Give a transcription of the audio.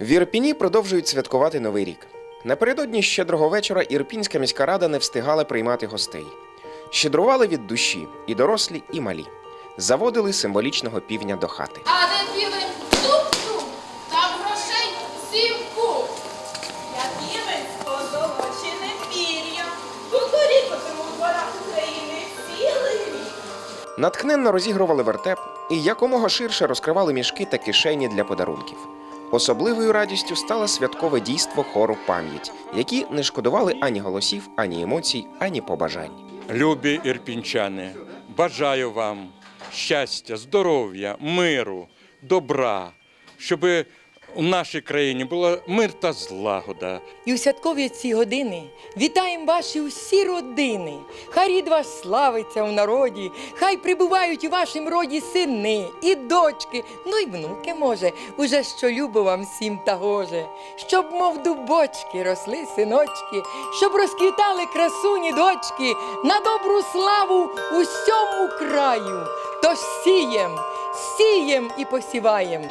В Ірпіні продовжують святкувати Новий рік. Напередодні щедрого вечора Ірпінська міська рада не встигала приймати гостей. Щедрували від душі і дорослі, і малі. Заводили символічного півня до хати. А де півень туп-туп, там грошей сім куб. Я півець позолочене пір'я, кукурікотиму у дворах України цілий рік. Натхненно розігрували вертеп і якомога ширше розкривали мішки та кишені для подарунків. Особливою радістю стало святкове дійство хору пам'ять, які не шкодували ані голосів, ані емоцій, ані побажань. Любі ірпінчани, бажаю вам щастя, здоров'я, миру, добра, щоб у нашій країні була мир та злагода. І у святкові ці години вітаємо ваші усі родини. Хай рід ваш славиться у народі, хай прибувають у вашім роді сини і дочки, ну й внуки, може, уже що любо вам всім та гоже. Щоб, мов дубочки, росли синочки, щоб розквітали красуні дочки на добру славу усьому краю. Тож сієм, сієм і посіваєм.